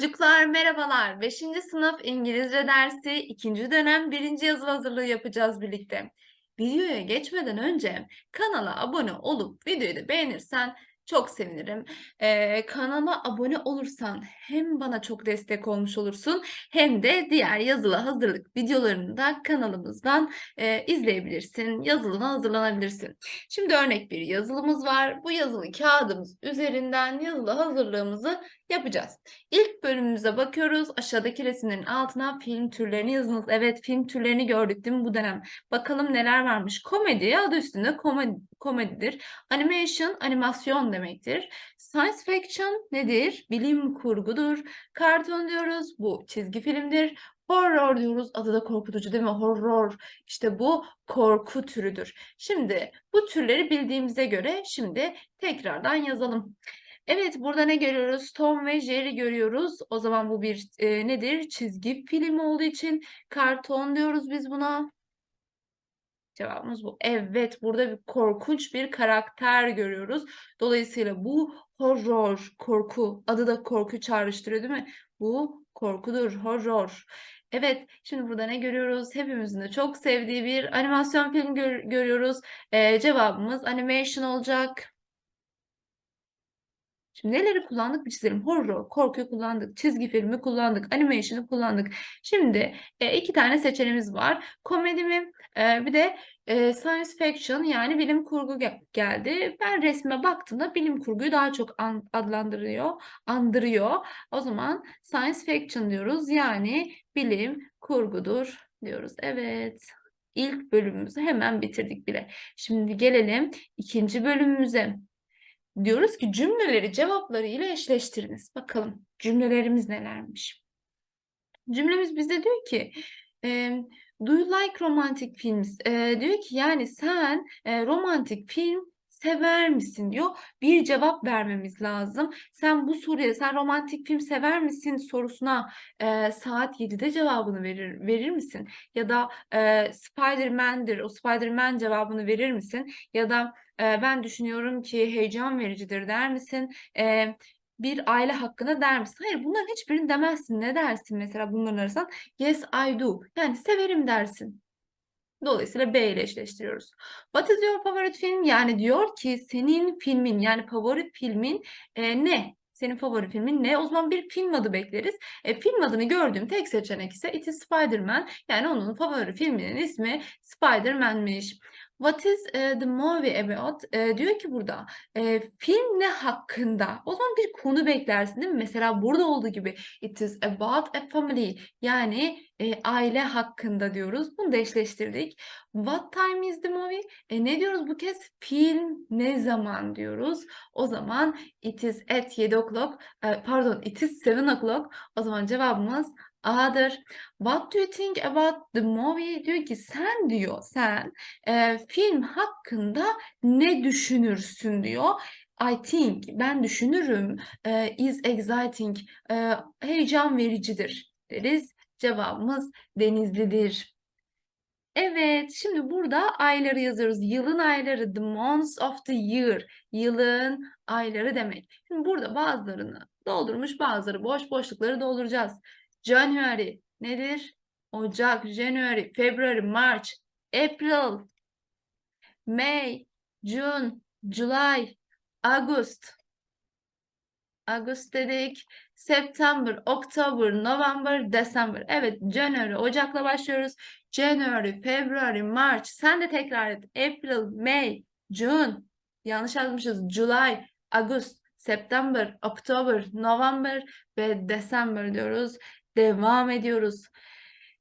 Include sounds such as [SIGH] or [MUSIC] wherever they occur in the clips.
Çocuklar merhabalar. 5. sınıf İngilizce dersi 2. dönem 1. yazılı hazırlığı yapacağız birlikte. Videoya geçmeden önce kanala abone olup videoyu da beğenirsen çok sevinirim. Ee, kanala abone olursan hem bana çok destek olmuş olursun hem de diğer yazılı hazırlık videolarını da kanalımızdan e, izleyebilirsin. Yazılına hazırlanabilirsin. Şimdi örnek bir yazılımız var. Bu yazılı kağıdımız üzerinden yazılı hazırlığımızı yapacağız. İlk bölümümüze bakıyoruz. Aşağıdaki resimlerin altına film türlerini yazınız. Evet film türlerini gördük değil mi bu dönem? Bakalım neler varmış. Komedi adı üstünde komedi, komedidir. Animation animasyon demektir. Science fiction nedir? Bilim kurgudur. Karton diyoruz. Bu çizgi filmdir. Horror diyoruz. Adı da korkutucu değil mi? Horror. İşte bu korku türüdür. Şimdi bu türleri bildiğimize göre şimdi tekrardan yazalım. Evet burada ne görüyoruz? Tom ve Jerry görüyoruz. O zaman bu bir e, nedir? Çizgi film olduğu için karton diyoruz biz buna. Cevabımız bu. Evet burada bir korkunç bir karakter görüyoruz. Dolayısıyla bu horror, korku. Adı da korku çağrıştırıyor değil mi? Bu korkudur, horror. Evet, şimdi burada ne görüyoruz? Hepimizin de çok sevdiği bir animasyon film gör görüyoruz. Ee, cevabımız animation olacak. Şimdi neleri kullandık bir çizelim. Horror, korkuyu kullandık. Çizgi filmi kullandık. Animation'ı kullandık. Şimdi e, iki tane seçeneğimiz var. Komedi mi? E, bir de e, science fiction yani bilim kurgu gel geldi. Ben resme baktığımda bilim kurguyu daha çok an adlandırıyor, andırıyor. O zaman science fiction diyoruz. Yani bilim kurgudur diyoruz. Evet. İlk bölümümüzü hemen bitirdik bile. Şimdi gelelim ikinci bölümümüze. Diyoruz ki cümleleri cevaplarıyla eşleştiriniz. Bakalım cümlelerimiz nelermiş. Cümlemiz bize diyor ki Do you like romantic films? Diyor ki yani sen romantik film sever misin diyor. Bir cevap vermemiz lazım. Sen bu soruya sen romantik film sever misin sorusuna e, saat 7'de cevabını verir verir misin? Ya da e, Spider-Man'dir o Spider-Man cevabını verir misin? Ya da e, ben düşünüyorum ki heyecan vericidir der misin? E, bir aile hakkında der misin? Hayır bunların hiçbirini demezsin. Ne dersin mesela bunların arasından? Yes I do. Yani severim dersin. Dolayısıyla B ile eşleştiriyoruz. What is your favorite film? Yani diyor ki senin filmin yani favori filmin e, ne? Senin favori filmin ne? O zaman bir film adı bekleriz. E, film adını gördüğüm tek seçenek ise It is Spider-Man. Yani onun favori filminin ismi Spider-Man'miş. What is uh, the movie about? E, diyor ki burada e, film ne hakkında? O zaman bir konu beklersin değil mi? Mesela burada olduğu gibi it is about a family. Yani e, aile hakkında diyoruz. Bunu da eşleştirdik. What time is the movie? E, ne diyoruz bu kez? Film ne zaman diyoruz? O zaman it is at 7 o'clock. E, pardon it is 7 o'clock. O zaman cevabımız A'dır. What do you think about the movie? Diyor ki sen diyor sen e, film hakkında ne düşünürsün diyor. I think ben düşünürüm e, is exciting e, heyecan vericidir deriz. Cevabımız Denizli'dir. Evet, şimdi burada ayları yazıyoruz. Yılın ayları, the months of the year. Yılın ayları demek. Şimdi burada bazılarını doldurmuş, bazıları boş boşlukları dolduracağız. January nedir? Ocak, January, February, March, April, May, June, July, August. August dedik. September, October, November, December. Evet, January, Ocak'la başlıyoruz. January, February, March. Sen de tekrar et. April, May, June. Yanlış yazmışız. July, August, September, October, November ve December diyoruz. Devam ediyoruz.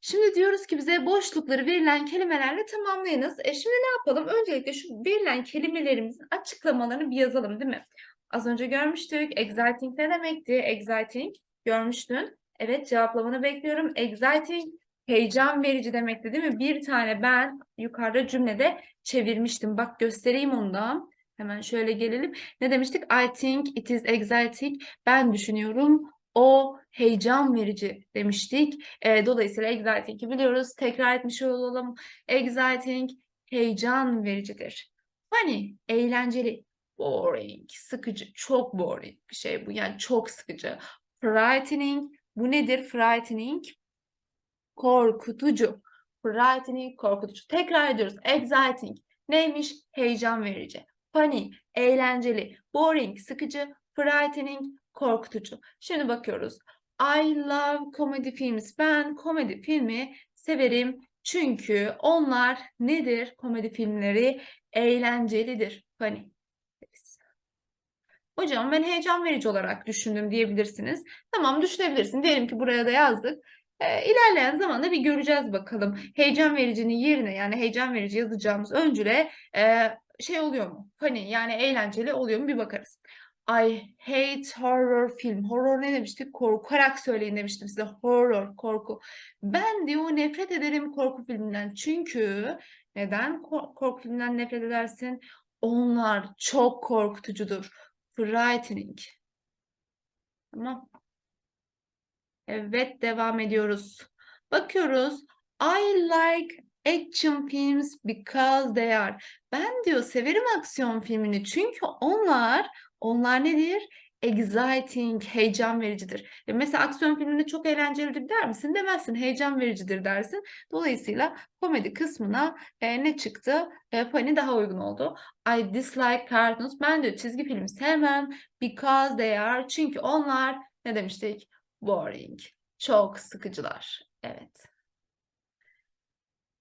Şimdi diyoruz ki bize boşlukları verilen kelimelerle tamamlayınız. E şimdi ne yapalım? Öncelikle şu verilen kelimelerimizin açıklamalarını bir yazalım değil mi? Az önce görmüştük. Exciting ne demekti? Exciting görmüştün. Evet cevaplamanı bekliyorum. Exciting heyecan verici demekti değil mi? Bir tane ben yukarıda cümlede çevirmiştim. Bak göstereyim onu da. Hemen şöyle gelelim. Ne demiştik? I think it is exciting. Ben düşünüyorum o heyecan verici demiştik. E, dolayısıyla exciting'i biliyoruz. Tekrar etmiş olalım. Exciting heyecan vericidir. Funny, eğlenceli. Boring, sıkıcı. Çok boring bir şey bu. Yani çok sıkıcı. Frightening. Bu nedir? Frightening. Korkutucu. Frightening, korkutucu. Tekrar ediyoruz. Exciting. Neymiş? Heyecan verici. Funny, eğlenceli. Boring, sıkıcı. Frightening, korkutucu. Şimdi bakıyoruz. I love comedy films. Ben komedi filmi severim. Çünkü onlar nedir? Komedi filmleri eğlencelidir. Funny. Hocam ben heyecan verici olarak düşündüm diyebilirsiniz. Tamam düşünebilirsin. Diyelim ki buraya da yazdık. E, ilerleyen zamanda bir göreceğiz bakalım. Heyecan vericinin yerine yani heyecan verici yazacağımız öncüle e, şey oluyor mu? Funny yani eğlenceli oluyor mu bir bakarız. I hate horror film. Horror ne demiştik? Korkarak söyleyin demiştim size. Horror, korku. Ben diyor nefret ederim korku filminden. Çünkü neden korku filminden nefret edersin? Onlar çok korkutucudur. Frightening. Tamam. Evet devam ediyoruz. Bakıyoruz. I like action films because they are. Ben diyor severim aksiyon filmini çünkü onlar onlar nedir? Exciting, heyecan vericidir. E mesela aksiyon filminde çok eğlencelidir der misin? Demezsin. Heyecan vericidir dersin. Dolayısıyla komedi kısmına e, ne çıktı? E, funny daha uygun oldu. I dislike cartoons. Ben diyor çizgi filmi sevmem. Because they are. Çünkü onlar ne demiştik? Boring. Çok sıkıcılar. Evet.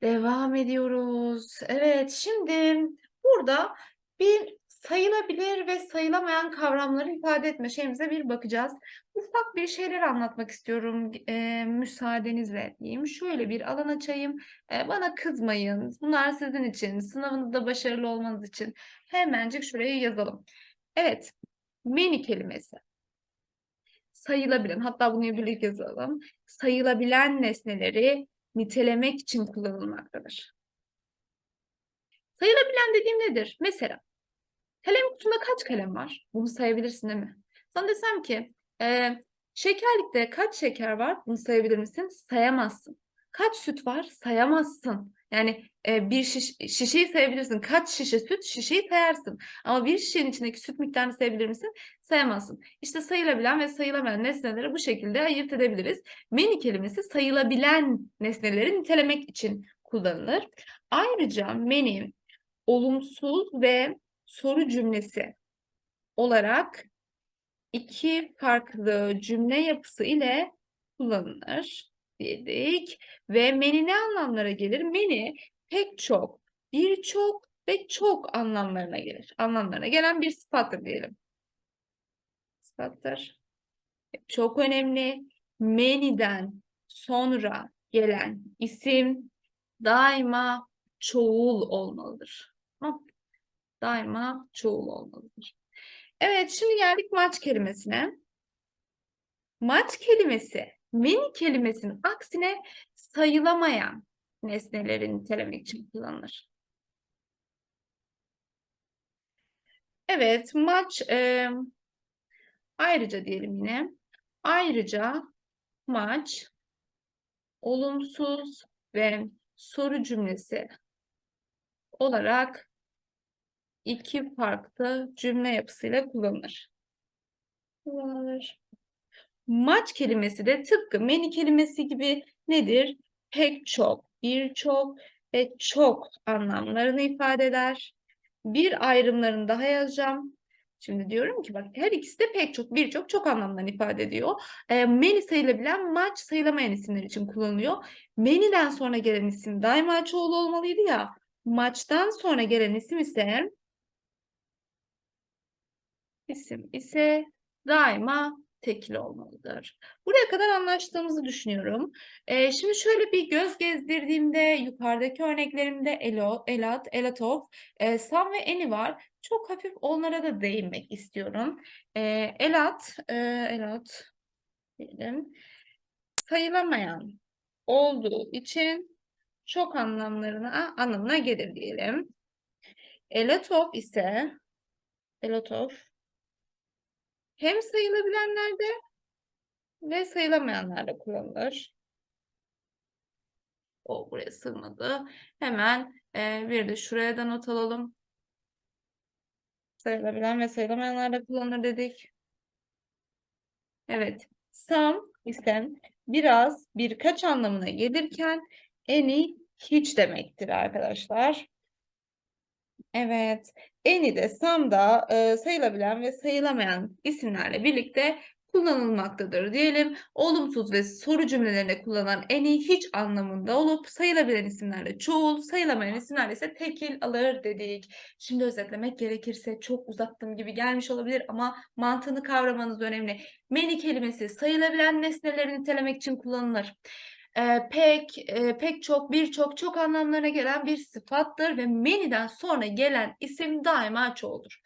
Devam ediyoruz. Evet, şimdi burada bir sayılabilir ve sayılamayan kavramları ifade etme şeyimize bir bakacağız. Ufak bir şeyler anlatmak istiyorum e, müsaadenizle diyeyim. Şöyle bir alan açayım. E, bana kızmayın. Bunlar sizin için, sınavınızda başarılı olmanız için. Hemencik şuraya yazalım. Evet, many kelimesi sayılabilen, hatta bunu birlikte yazalım. Sayılabilen nesneleri nitelemek için kullanılmaktadır. Sayılabilen dediğim nedir? Mesela kalem kutumda kaç kalem var? Bunu sayabilirsin değil mi? Sana desem ki e, şekerlikte kaç şeker var? Bunu sayabilir misin? Sayamazsın. Kaç süt var? Sayamazsın. Yani e, bir şiş, şişeyi sayabilirsin. Kaç şişe süt? Şişeyi sayarsın. Ama bir şişenin içindeki süt miktarını sayabilir misin? Sayamazsın. İşte sayılabilen ve sayılamayan nesneleri bu şekilde ayırt edebiliriz. Many kelimesi sayılabilen nesneleri nitelemek için kullanılır. Ayrıca many olumsuz ve soru cümlesi olarak iki farklı cümle yapısı ile kullanılır dedik. Ve many ne anlamlara gelir? Many pek çok, birçok ve çok anlamlarına gelir. Anlamlarına gelen bir sıfattır diyelim. Sıfattır. Çok önemli. Many'den sonra gelen isim daima çoğul olmalıdır. Daima çoğul olmalıdır. Evet, şimdi geldik maç kelimesine. Maç kelimesi many kelimesinin aksine sayılamayan nesneleri nitelemek için kullanılır. Evet, maç e, ayrıca diyelim yine. Ayrıca maç olumsuz ve soru cümlesi olarak iki farklı cümle yapısıyla kullanılır. Kullanılır. Maç kelimesi de tıpkı many kelimesi gibi nedir? Pek çok, birçok ve çok anlamlarını ifade eder. Bir ayrımlarını daha yazacağım. Şimdi diyorum ki bak her ikisi de pek çok, birçok, çok anlamlarını ifade ediyor. E, many sayılabilen maç sayılamayan isimler için kullanılıyor. Many'den sonra gelen isim daima çoğul olmalıydı ya. Maçtan sonra gelen isim ise isim ise daima tekil olmalıdır. Buraya kadar anlaştığımızı düşünüyorum. Ee, şimdi şöyle bir göz gezdirdiğimde yukarıdaki örneklerimde Elo, Elat, Elatov, e, Sam ve Eni var. Çok hafif onlara da değinmek istiyorum. E, Elat, e, Elat diyelim. Sayılamayan olduğu için çok anlamlarına anlamına gelir diyelim. Elatov ise Elatov hem sayılabilenlerde ve sayılamayanlarda kullanılır. O buraya sığmadı. Hemen e, bir de şuraya da not alalım. Sayılabilen ve sayılamayanlarda kullanılır dedik. Evet. Some ise biraz, birkaç anlamına gelirken any hiç demektir arkadaşlar. Evet. Any de some da e, sayılabilen ve sayılamayan isimlerle birlikte kullanılmaktadır diyelim. Olumsuz ve soru cümlelerinde kullanılan any hiç anlamında olup sayılabilen isimlerle çoğul, sayılamayan isimlerle ise tekil alır dedik. Şimdi özetlemek gerekirse çok uzattığım gibi gelmiş olabilir ama mantığını kavramanız önemli. Many kelimesi sayılabilen nesneleri nitelemek için kullanılır. Eee, pek, eee, pek çok, birçok, çok anlamlarına gelen bir sıfattır ve many'den sonra gelen isim daima çoğuldur.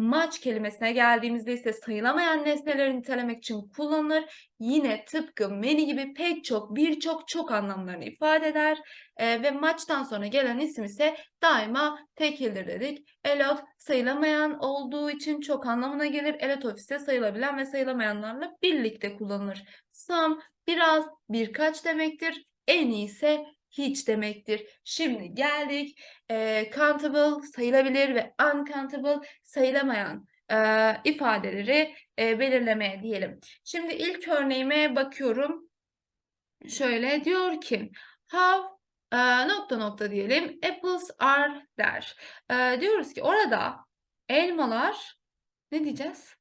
Much kelimesine geldiğimizde ise sayılamayan nesneleri nitelemek için kullanılır. Yine tıpkı many gibi pek çok, birçok, çok anlamlarını ifade eder. Eee, ve much'tan sonra gelen isim ise daima tekildir dedik. A lot sayılamayan olduğu için çok anlamına gelir. A lot of ise sayılabilen ve sayılamayanlarla birlikte kullanılır. Some biraz, birkaç demektir. En iyisi hiç demektir. Şimdi geldik eee, countable sayılabilir ve uncountable sayılamayan eee, ifadeleri eee, belirlemeye diyelim. Şimdi ilk örneğime bakıyorum. Şöyle diyor ki how eee, nokta nokta diyelim apples are der. Eee, diyoruz ki orada elmalar ne diyeceğiz?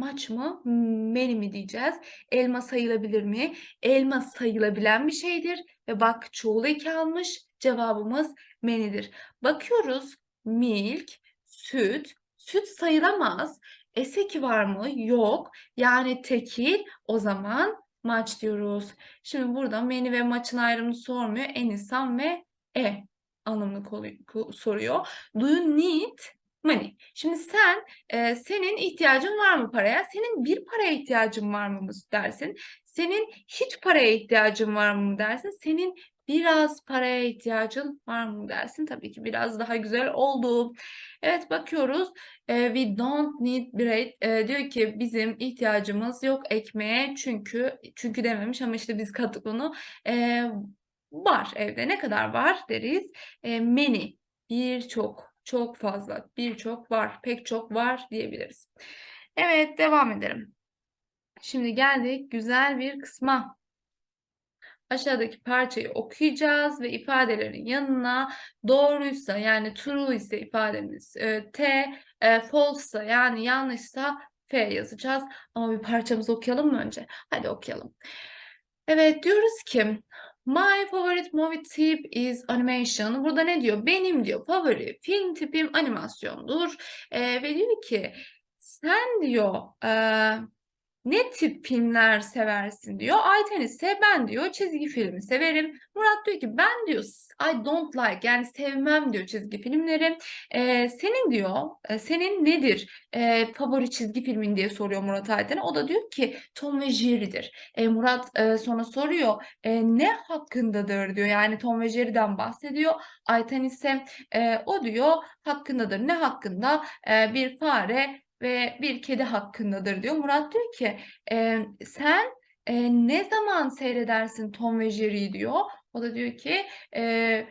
Maç mı? Many mi diyeceğiz? Elma sayılabilir mi? Elma sayılabilen bir şeydir ve bak çoğulu eki almış. Cevabımız many'dir. Bakıyoruz milk, süt. Süt sayılamaz. Eseki var mı? Yok. Yani tekil. O zaman maç diyoruz. Şimdi burada many ve maçın ayrımını sormuyor. Enisan ve e anlamını soruyor. Do you need money? Şimdi sen e, senin ihtiyacın var mı paraya? Senin bir paraya ihtiyacın var mı dersin? Senin hiç paraya ihtiyacın var mı dersin? Senin biraz paraya ihtiyacın var mı dersin? Tabii ki biraz daha güzel oldu. Evet bakıyoruz. E, we don't need bread. E, diyor ki bizim ihtiyacımız yok ekmeğe çünkü çünkü dememiş ama işte biz kattık onu. E, var evde. Ne kadar var deriz. E, many birçok çok fazla, birçok var, pek çok var diyebiliriz. Evet, devam edelim. Şimdi geldik güzel bir kısma. Aşağıdaki parçayı okuyacağız ve ifadelerin yanına doğruysa yani true ise ifademiz e, T, e, false'sa yani yanlışsa F yazacağız. Ama bir parçamızı okuyalım mı önce? Hadi okuyalım. Evet diyoruz ki My favorite movie tip is animation. Burada ne diyor? Benim diyor favori film tipim animasyondur. Ee, ve diyor ki sen diyor eee, ne tip filmler seversin diyor. Ayten ise ben diyor çizgi filmi severim. Murat diyor ki ben diyor I don't like yani sevmem diyor çizgi filmleri. Ee, senin diyor e, senin nedir e, favori çizgi filmin diye soruyor Murat Ayten'e. O da diyor ki Tom ve Jerry'dir. E, Murat e, sonra soruyor e, ne hakkındadır diyor. Yani Tom ve Jerry'den bahsediyor. Ayten ise e, o diyor hakkındadır. Ne hakkında? E, bir fare ve bir kedi hakkındadır diyor. Murat diyor ki e, sen e, ne zaman seyredersin Tom ve Jerry'yi diyor. O da diyor ki e,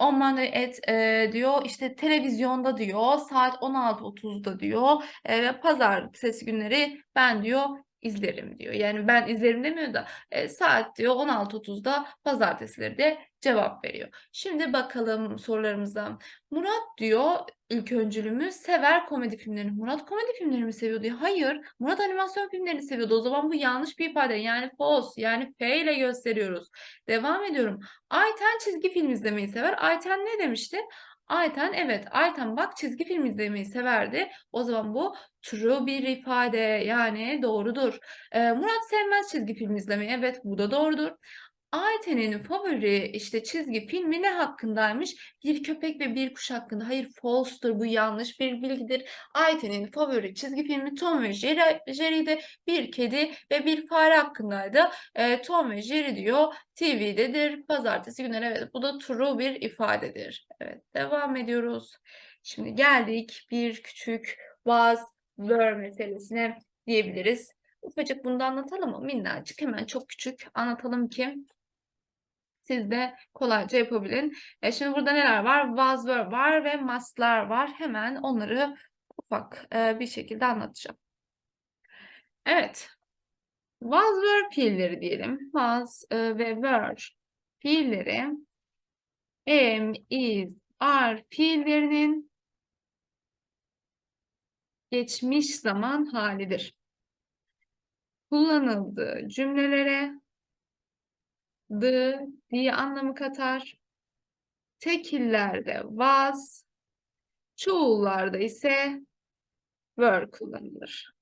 Monday at e, diyor işte televizyonda diyor saat 16.30'da diyor e, ve pazartesi günleri ben diyor izlerim diyor. Yani ben izlerim demiyor da e, saat diyor 16.30'da pazartesileri de cevap veriyor. Şimdi bakalım sorularımıza. Murat diyor ilk öncülümü sever komedi filmlerini. Murat komedi filmlerini mi seviyordu? Hayır. Murat animasyon filmlerini seviyordu. O zaman bu yanlış bir ifade. Yani false yani F ile gösteriyoruz. Devam ediyorum. Ayten çizgi film izlemeyi sever. Ayten ne demişti? Ayten evet Ayten bak çizgi film izlemeyi severdi. O zaman bu true bir ifade yani doğrudur. Ee, Murat sevmez çizgi film izlemeyi. Evet bu da doğrudur. Ayten'in favori işte çizgi filmi ne hakkındaymış? Bir köpek ve bir kuş hakkında. Hayır false'tur bu yanlış bir bilgidir. Ayten'in favori çizgi filmi Tom ve Jerry, Jerry'de bir kedi ve bir fare hakkındaydı. E, Tom ve Jerry diyor TV'dedir. Pazartesi günleri evet bu da true bir ifadedir. Evet devam ediyoruz. Şimdi geldik bir küçük was were meselesine diyebiliriz. Ufacık bunu da anlatalım mı? Minnacık hemen çok küçük anlatalım ki siz de kolayca yapabilin. E şimdi burada neler var? Was, were var ve must'lar var. Hemen onları ufak e, bir şekilde anlatacağım. Evet. Was were fiilleri diyelim. Was e, ve were fiilleri am, is, are fiillerinin geçmiş zaman halidir. Kullanıldığı cümlelere the diye anlamı katar. Tekillerde was, çoğullarda ise were kullanılır.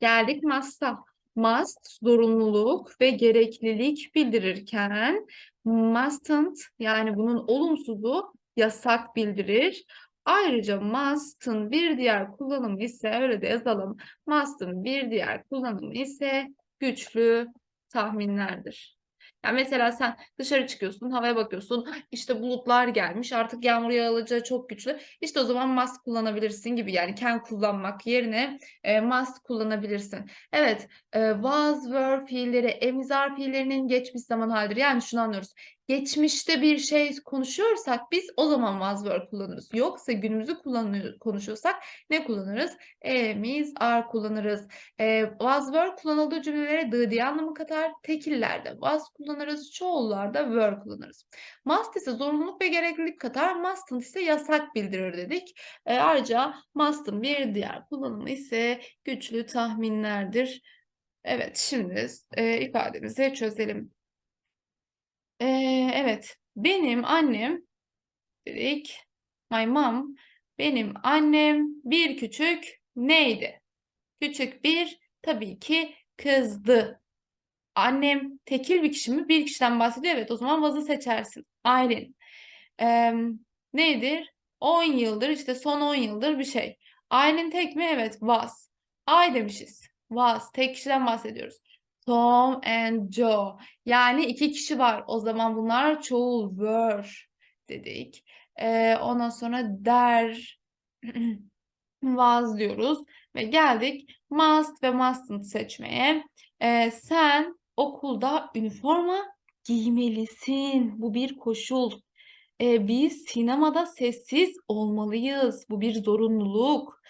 Geldik must'a. Must zorunluluk ve gereklilik bildirirken mustn't yani bunun olumsuzu yasak bildirir. Ayrıca must'ın bir diğer kullanımı ise öyle de yazalım. Must'ın bir diğer kullanımı ise güçlü tahminlerdir. Yani mesela sen dışarı çıkıyorsun, havaya bakıyorsun, işte bulutlar gelmiş, artık yağmur yağacağı çok güçlü. İşte o zaman must kullanabilirsin gibi yani can kullanmak yerine e, must kullanabilirsin. Evet, e, was, were fiilleri, emizar fiillerinin geçmiş zaman halidir. Yani şunu anlıyoruz. Geçmişte bir şey konuşuyorsak biz o zaman was, were kullanırız. Yoksa günümüzü kullanıyor, konuşuyorsak ne kullanırız? Am, is, are kullanırız. E, was, were kullanıldığı cümlelere the diye anlamı katar. Tekillerde was kullanırız, çoğullarda were kullanırız. Must ise zorunluluk ve gereklilik katar. Mustn't ise yasak bildirir dedik. E, ayrıca must'ın bir diğer kullanımı ise güçlü tahminlerdir. Evet, şimdi e, ifademizi çözelim. E, evet, benim annem dedik. My mom, benim annem bir küçük neydi? Küçük bir tabii ki kızdı. Annem tekil bir kişi mi? Bir kişiden bahsediyor. Evet o zaman vazı seçersin. Aylin. Ee, nedir? 10 yıldır işte son 10 yıldır bir şey. Aylin tek mi? Evet was. Ay demişiz. Was. Tek kişiden bahsediyoruz. Tom and Joe. Yani iki kişi var. O zaman bunlar çoğul were dedik. Ee, ondan sonra der [CLEARS THROAT] was diyoruz ve geldik must ve mustn't seçmeye. Ee, sen okulda üniforma giymelisin. Bu bir koşul. Ee, biz sinemada sessiz olmalıyız. Bu bir zorunluluk.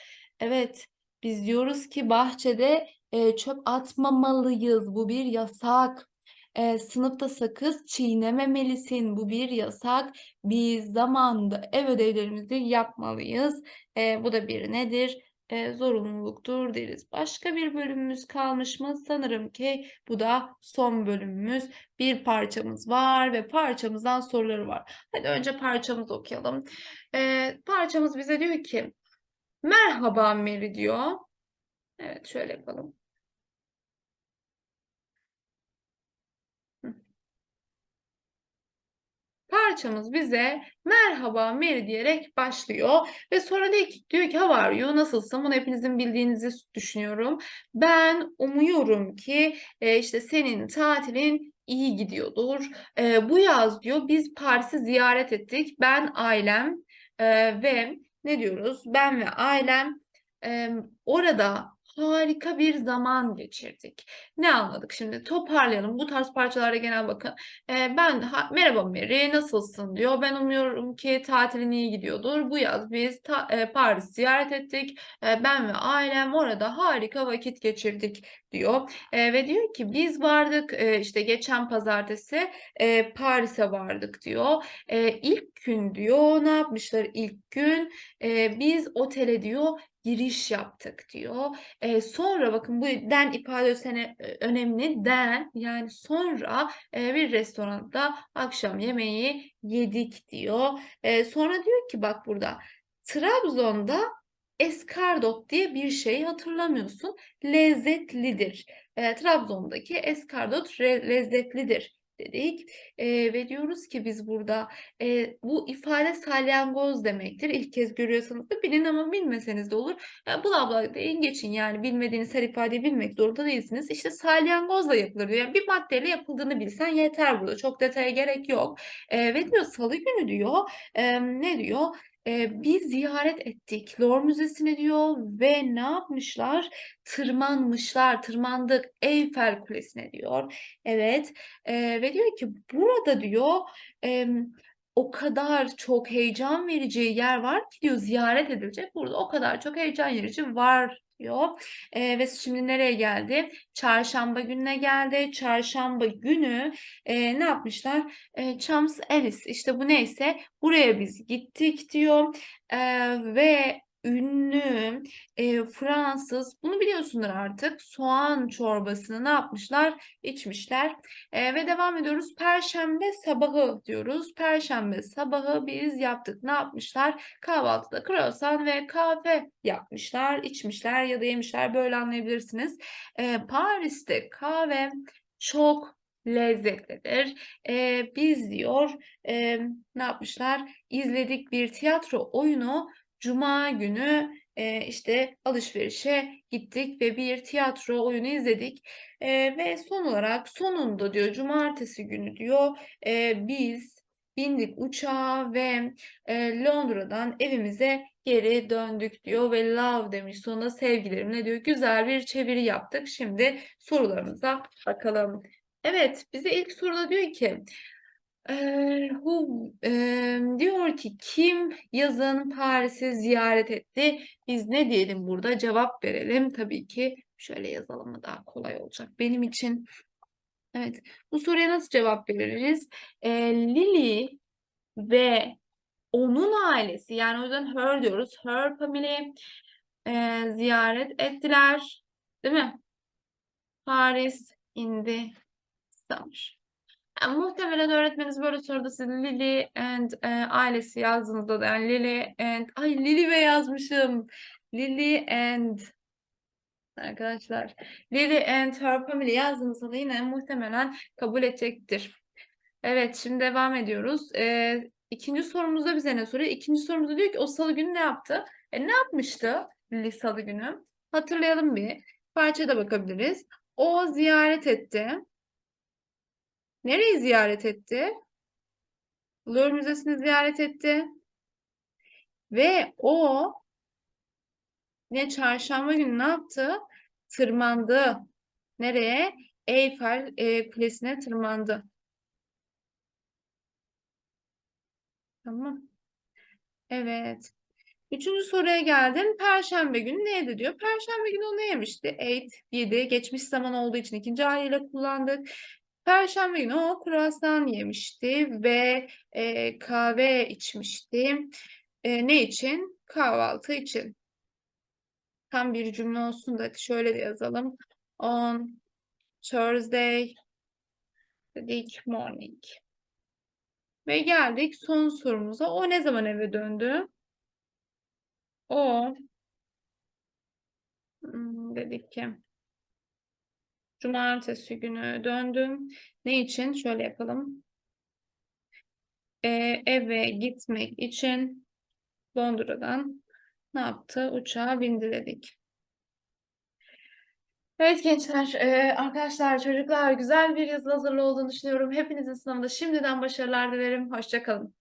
Evet, biz diyoruz ki bahçede e, çöp atmamalıyız. Bu bir yasak. E, sınıfta sakız çiğnememelisin. Bu bir yasak. Biz zamanında ev ödevlerimizi yapmalıyız. E, bu da bir nedir? E, zorunluluktur deriz. Başka bir bölümümüz kalmış mı? Sanırım ki bu da son bölümümüz. Bir parçamız var ve parçamızdan soruları var. Hadi önce parçamızı okuyalım. E, parçamız bize diyor ki Merhaba Mary diyor. Evet şöyle yapalım. Parçamız bize merhaba Mary diyerek başlıyor ve sonra diyor ki, diyor ki how are you nasılsın bunu hepinizin bildiğinizi düşünüyorum. Ben umuyorum ki e, işte senin tatilin iyi gidiyordur. E, bu yaz diyor biz Paris'i ziyaret ettik. Ben ailem e, ve ne diyoruz? Ben ve ailem e, orada harika bir zaman geçirdik. Ne anladık şimdi? Toparlayalım. Bu tarz parçalara genel bakın. Ee, ben ha, merhaba Mary nasılsın diyor. Ben umuyorum ki tatilin iyi gidiyordur. Bu yaz biz ta, e, Paris ziyaret ettik. E, ben ve ailem orada harika vakit geçirdik diyor. E, ve diyor ki biz vardık e, işte geçen pazartesi e, Paris'e vardık diyor. E, ilk gün diyor ne yapmışlar ilk gün e, biz otele diyor giriş yaptık diyor. E, sonra bakın bu den ifadesi önemli. Den yani sonra e, bir restoranda akşam yemeği yedik diyor. E, sonra diyor ki bak burada Trabzon'da eskardot diye bir şey hatırlamıyorsun. Lezzetlidir. E, Trabzon'daki eskardot lezzetlidir dedik. E, ve diyoruz ki biz burada e, bu ifade salyangoz demektir. İlk kez görüyorsanız da bilin ama bilmeseniz de olur. E, bla bla deyin geçin yani bilmediğiniz her ifadeyi bilmek zorunda değilsiniz. İşte salyangozla yapılır diyor. Yani bir maddeyle yapıldığını bilsen yeter burada. Çok detaya gerek yok. E, ve diyor salı günü diyor e, ne diyor? E, bir ziyaret ettik. Louvre Müzesi'ne diyor ve ne yapmışlar? Tırmanmışlar, tırmandık Eyfel Kulesi'ne diyor. Evet e, ve diyor ki burada diyor e, o kadar çok heyecan verici yer var ki diyor ziyaret edilecek. Burada o kadar çok heyecan verici var diyor. Ee, ve şimdi nereye geldi? Çarşamba gününe geldi. Çarşamba günü e, ne yapmışlar? E, Champs Elysees işte bu neyse buraya biz gittik diyor. E, ve ünlü e, Fransız bunu biliyorsunuz artık soğan çorbasını ne yapmışlar? İçmişler. E, ve devam ediyoruz. Perşembe sabahı diyoruz. Perşembe sabahı biz yaptık. Ne yapmışlar? Kahvaltıda croissant ve kahve yapmışlar, içmişler ya da yemişler. Böyle anlayabilirsiniz. E, Paris'te kahve çok lezzetlidir. E, biz diyor e, ne yapmışlar? İzledik bir tiyatro oyunu. Cuma günü e, işte alışverişe gittik ve bir tiyatro oyunu izledik. E, ve son olarak sonunda diyor cumartesi günü diyor e, biz bindik uçağa ve e, Londra'dan evimize geri döndük diyor ve love demiş sonunda sevgilerimle diyor güzel bir çeviri yaptık. Şimdi sorularımıza bakalım. Evet bize ilk soruda diyor ki Hu, eee, diyor ki kim yazın Paris'i ziyaret etti? Biz ne diyelim burada? Cevap verelim. Tabii ki şöyle yazalım mı daha kolay olacak benim için. Evet, bu soruya nasıl cevap veririz? Eee, Lily ve onun ailesi yani o yüzden her diyoruz. Her family eee, ziyaret ettiler. Değil mi? Paris in summer. Yani muhtemelen öğretmeniniz böyle soruda siz Lily and e, ailesi yazdığınızda da yani Lily and ay Lily ve yazmışım. Lily and arkadaşlar Lily and her family yazdığınızda da yine muhtemelen kabul edecektir. Evet şimdi devam ediyoruz. Ee, ikinci sorumuzda bize ne soruyor? İkinci sorumuzda diyor ki o salı günü ne yaptı? E, ne yapmıştı Lily salı günü? Hatırlayalım bir. Parçaya da bakabiliriz. O ziyaret etti. Nereyi ziyaret etti? Louvre Müzesi'ni ziyaret etti. Ve o ne çarşamba günü ne yaptı? Tırmandı. Nereye? Eyfel e, Kulesi'ne tırmandı. Tamam. Evet. Üçüncü soruya geldim. Perşembe günü neydi diyor. Perşembe günü o ne yemişti? Ate, yedi. Geçmiş zaman olduğu için ikinci haliyle kullandık. Perşembe günü o kruvasan yemişti ve e, kahve içmişti. E, ne için? Kahvaltı için. Tam bir cümle olsun da şöyle de yazalım. On Thursday dedik morning. Ve geldik son sorumuza. O ne zaman eve döndü? O hmm, dedik ki Cumartesi günü döndüm. Ne için? Şöyle yapalım. Ee, eve gitmek için Londra'dan ne yaptı? Uçağa bindi dedik. Evet gençler, e, arkadaşlar, çocuklar güzel bir yazı hazırlığı olduğunu düşünüyorum. Hepinizin sınavında şimdiden başarılar dilerim. Hoşça kalın.